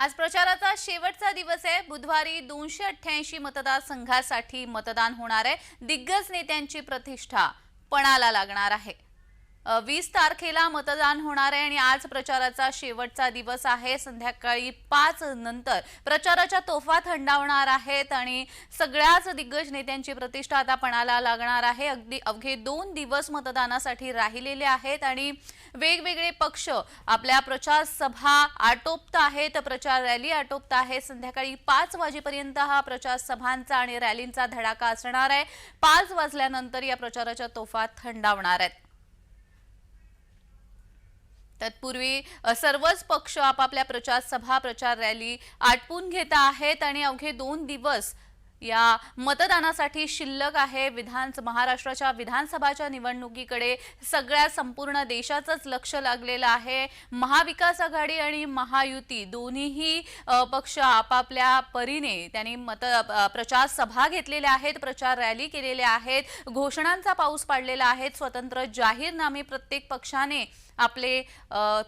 आज प्रचाराचा शेवटचा दिवस आहे. बुधवारी दोनशे अठ्ठ्याऐंशी मतदारसंघासाठी मतदान होणार आहे. दिग्गज नेत्यांची प्रतिष्ठा पणाला लागणार आहे. वीस तारखेला मतदान होणार आहे आणि आज प्रचाराचा शेवटचा दिवस आहे. संध्याकाळी पाच नंतर प्रचाराच्या तोफा थंडावणार आहेत आणि सगळ्याच दिग्गज नेत्यांची प्रतिष्ठा आता पणाला लागणार आहे. अगदी अवघे दोन दिवस मतदानासाठी राहिलेले आहेत आणि वेगवेगळे पक्ष आपल्या प्रचार सभा आटोपत आहेत. प्रचार रॅली आटोपत आहे संध्याकाळी पाच वाजेपर्यंत हा प्रचार सभांचा आणि रॅलींचा धडाका असणार आहे. पाच वाजल्यानंतर या प्रचाराच्या तोफा थंडावणार आहेत. तत्पूर्वी सर्वच पक्ष आपापल्या प्रचार सभा प्रचार रॅली आटपून घेत आहेत आणि अवघे दोन दिवस या मतदानासाठी शिल्लक आहे. विधान महाराष्ट्राच्या विधानसभाच्या निवडणुकीकडे सगळ्या संपूर्ण देशाचंच लक्ष लागलेलं आहे. महाविकास आघाडी आणि महायुती दोन्हीही पक्ष आपापल्या परीने त्यांनी मत प्रचार सभा घेतलेल्या आहेत प्रचार रॅली केलेल्या आहेत. घोषणांचा पाऊस पाडलेला आहे. स्वतंत्र जाहीरनामे प्रत्येक पक्षाने आपले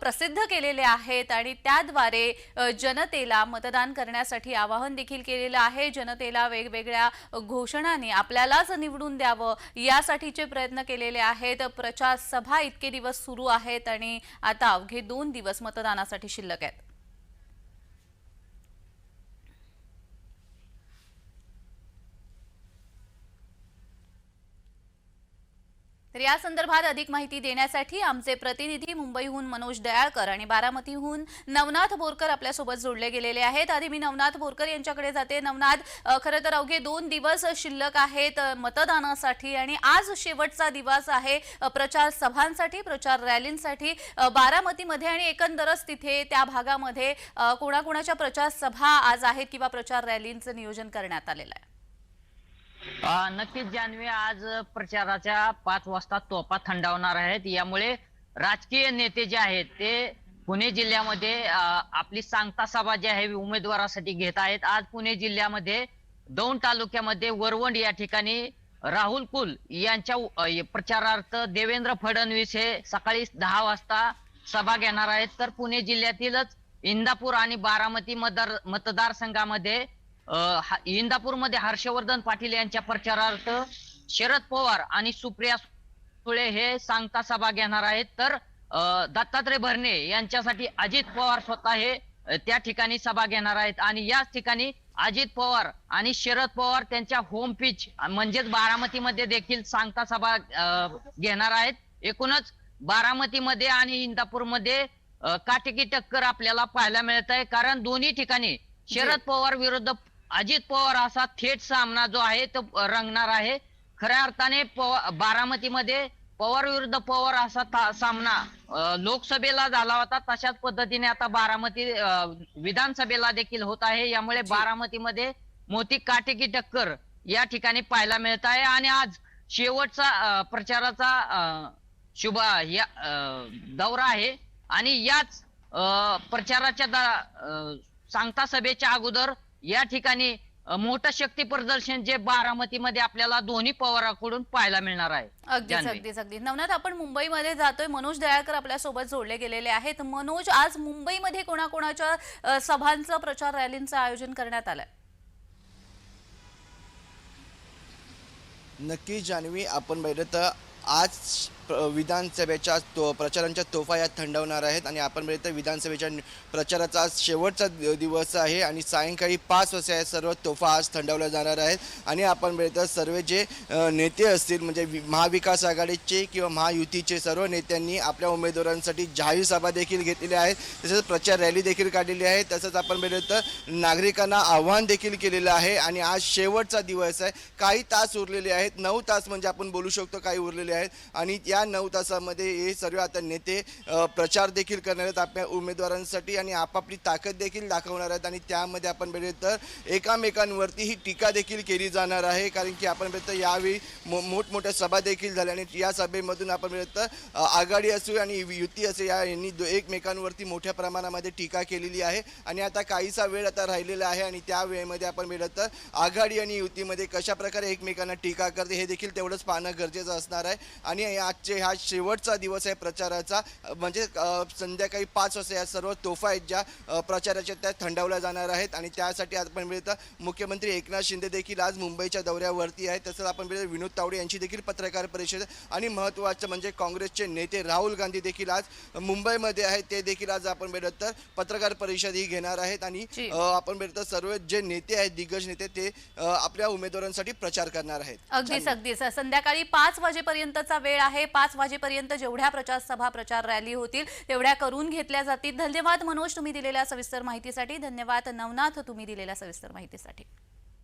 प्रसिद्ध केलेले आहेत आणि त्याद्वारे जनतेला मतदान करण्यासाठी आवाहन देखील केलेलं आहे. जनतेला वेगवेगळ्या घोषणाने आपल्यालाच निवडून द्यावं यासाठीचे प्रयत्न केलेले आहेत. प्रचार सभा इतके दिवस सुरू आहेत आणि आता अवघे दोन दिवस मतदानासाठी शिल्लक आहेत. तर या संदर्भात अधिक माहिती देण्यासाठी आमचे प्रतिनिधी मुंबईहून मनोज दयाळकर आणि बारामतीहून नवनाथ बोरकर आपल्यासोबत जोडले गेलेले आहेत. आधी मी नवनाथ बोरकर यांच्याकडे जाते. नवनाथ खरं तर अवघे दोन दिवस शिल्लक आहेत मतदानासाठी आणि आज शेवटचा दिवस आहे प्रचार सभांसाठी प्रचार रॅलींसाठी बारामतीमध्ये आणि एकंदरच तिथे त्या भागामध्ये कोणाकोणाच्या प्रचार सभा आज आहेत किंवा प्रचार रॅलींचं नियोजन करण्यात आलेलं आहे. नक्कीच जान्हवी आज प्रचाराच्या पाच वाजता तोपा थंडावणार आहेत. यामुळे राजकीय नेते जे आहेत ते पुणे जिल्ह्यामध्ये आपली सांगता सभा जी आहे उमेदवारासाठी घेत आहेत. आज पुणे जिल्ह्यामध्ये दौंड तालुक्यामध्ये वरवंड या ठिकाणी राहुल कुल यांच्या प्रचारार्थ देवेंद्र फडणवीस हे सकाळी दहा वाजता सभा घेणार आहेत. तर पुणे जिल्ह्यातीलच इंदापूर आणि बारामती मतदार मतदारसंघामध्ये इंदापूरमध्ये हर्षवर्धन पाटील यांच्या प्रचारार्थ शरद पवार आणि सुप्रिया सुळे हे सांगता सभा घेणार आहेत. तर दत्तात्रय भरणे यांच्यासाठी अजित पवार स्वतः हे त्या ठिकाणी सभा घेणार आहेत. आणि याच ठिकाणी अजित पवार आणि शरद पवार त्यांच्या होम पिच म्हणजेच बारामतीमध्ये देखील सांगता सभा घेणार आहेत. एकूणच बारामतीमध्ये आणि इंदापूरमध्ये काटेकी टक्कर आपल्याला पाहायला मिळत आहे. कारण दोन्ही ठिकाणी शरद पवार विरुद्ध अजित पवार असा थेट सामना जो आहे तो रंगणार आहे. खऱ्या अर्थाने बारामतीमध्ये पवार विरुद्ध पवार असा सामना लोकसभेला झाला होता. तशाच पद्धतीने आता बारामती विधानसभेला देखील होत आहे. यामुळे बारामतीमध्ये मोठी काटेकी टक्कर या ठिकाणी पाहायला मिळत आहे. आणि आज शेवटचा प्रचाराचा शुभ या अ, दौरा आहे. आणि याच अ, प्रचाराच्या सांगता सभेच्या अगोदर या ठिकाणी मोठं शक्ती प्रदर्शन जे बारामतीमध्ये आपल्याला दोन्ही पवाराकडून पाहायला मिळणार आहे. अगदीच जान्हवी. अगदीच अगदीच. नवनाथ आपण मुंबईमध्ये जातोय. मनोज दयाळकर आपल्यासोबत जोडले गेलेले आहेत. मनोज आज मुंबईमध्ये कोणाकोणाच्या सभांचं प्रचार रॅलींचं आयोजन करण्यात आलंय? नक्की जान्हवी आपण पाहिलं तर आज विधानसभेच्या तो प्रचारांच्या तोफा या थंडवणार आहेत आणि आपण बघितलं विधानसभेच्या प्रचाराचा आज शेवटचा दिवस आहे आणि सायंकाळी पाच वाजता या सर्व तोफा आज थंडवल्या जाणार आहेत. आणि आपण बघितलं तर सर्व जे नेते असतील म्हणजे वि- महाविकास आघाडीचे किंवा महायुतीचे सर्व नेत्यांनी आपल्या उमेदवारांसाठी जाहीर सभा देखील घेतलेल्या आहेत तसेच प्रचार रॅली देखील काढलेली आहे. तसंच आपण पाहिलं तर नागरिकांना आव्हान देखील केलेलं आहे आणि आज शेवटचा दिवस आहे. काही तास उरलेले आहेत. नऊ तास म्हणजे आपण बोलू शकतो काही उरलेले आहेत. आणि या नऊ तासामध्ये हे सर्व आता नेते प्रचार देखील करणार आहेत आपल्या उमेदवारांसाठी आणि आपापली ताकद देखील दाखवणार आहेत आणि त्यामध्ये आपण बघितलं तर एकामेकांवरती ही टीका देखील केली जाणार आहे. कारण की आपण बघितलं यावेळी मो मोठमोठ्या सभा देखील झाल्या आणि या सभेमधून आपण बघितलं तर आघाडी असो आणि युती असो या यांनी एकमेकांवरती मोठ्या प्रमाणामध्ये टीका केलेली आहे आणि आता काहीसा वेळ आता राहिलेला आहे आणि त्या वेळेमध्ये आपण बघितलं तर आघाडी आणि युतीमध्ये कशा प्रकारे एकमेकांना टीका करते हे देखील तेवढंच पाहणं गरजेचं असणार आहे. आणि आजचे हा शेवटचा दिवस आहे प्रचाराचा. म्हणजे संध्याकाळी पाच वाजता या सर्व तोफा आहेत ज्या प्रचाराच्या त्या थंडावल्या जाणार आहेत आणि त्यासाठी आपण मिळतं मुख्यमंत्री एकनाथ शिंदे देखील आज मुंबईच्या दौऱ्यावरती आहेत. तसंच आपण मिळतं विनोद तावडे यांची देखील पत्रकार परिषद आणि महत्त्वाचं म्हणजे काँग्रेसचे नेते राहुल गांधी देखील आज मुंबईमध्ये आहेत. ते देखील आज आपण मिळत तर पत्रकार परिषद ही घेणार आहेत आणि आपण मिळतं सर्व जे नेते आहेत दिग्गज नेते ते आपल्या उमेदवारांसाठी प्रचार करणार आहेत. अगदीच अगदीच. संध्याकाळी पाच वाजेपर्यंतचा वेळ आहे. पाच वाजेपर्यंत जेवढ्या प्रचार सभा प्रचार रॅली होतील तेवढ्या करून घेतल्या जातील. धन्यवाद मनोज तुम्ही दिलेल्या सविस्तर माहितीसाठी. धन्यवाद नवनाथ तुम्ही दिलेल्या सविस्तर माहितीसाठी.